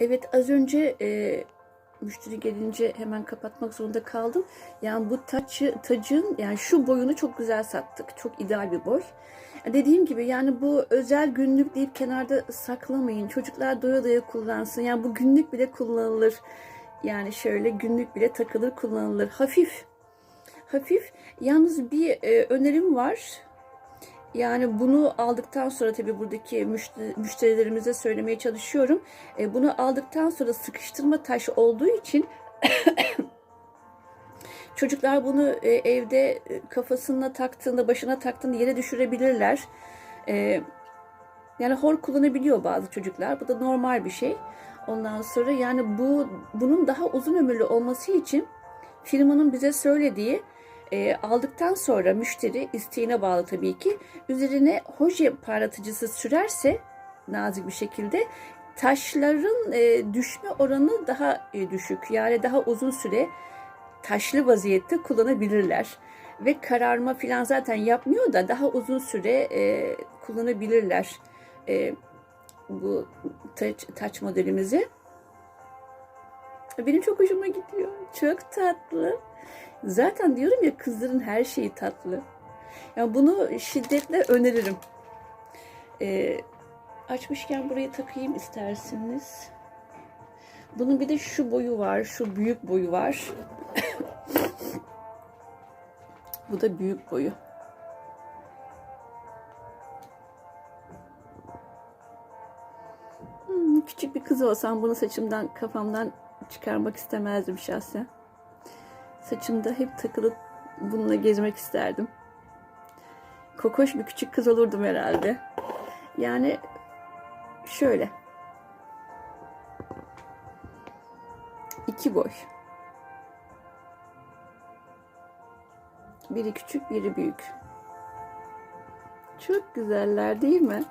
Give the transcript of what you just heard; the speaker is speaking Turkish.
Evet az önce e, müşteri gelince hemen kapatmak zorunda kaldım. Yani bu taçı, tacın yani şu boyunu çok güzel sattık. Çok ideal bir boy. Dediğim gibi yani bu özel günlük deyip kenarda saklamayın. Çocuklar doya doya kullansın. Yani bu günlük bile kullanılır. Yani şöyle günlük bile takılır kullanılır. Hafif. Hafif. Yalnız bir e, önerim var. Yani bunu aldıktan sonra tabii buradaki müşteri, müşterilerimize söylemeye çalışıyorum. E, bunu aldıktan sonra sıkıştırma taş olduğu için çocuklar bunu e, evde e, kafasına taktığında, başına taktığında yere düşürebilirler. Yani hor kullanabiliyor bazı çocuklar. Bu da normal bir şey. Ondan sonra yani bu bunun daha uzun ömürlü olması için firmanın bize söylediği e, aldıktan sonra müşteri isteğine bağlı tabii ki üzerine hoje parlatıcısı sürerse nazik bir şekilde taşların e, düşme oranı daha e, düşük. Yani daha uzun süre taşlı vaziyette kullanabilirler. Ve kararma falan zaten yapmıyor da daha uzun süre e, kullanabilirler e, bu taç, taç modelimizi. Benim çok hoşuma gidiyor. Çok tatlı. Zaten diyorum ya kızların her şeyi tatlı. Yani bunu şiddetle öneririm. Ee, açmışken buraya takayım isterseniz. Bunun bir de şu boyu var. Şu büyük boyu var. Bu da büyük boyu. Hmm, küçük bir kız olsam bunu saçımdan kafamdan çıkarmak istemezdim şahsen. Saçımda hep takılı bununla gezmek isterdim. Kokoş bir küçük kız olurdum herhalde. Yani şöyle. iki boy. Biri küçük, biri büyük. Çok güzeller değil mi?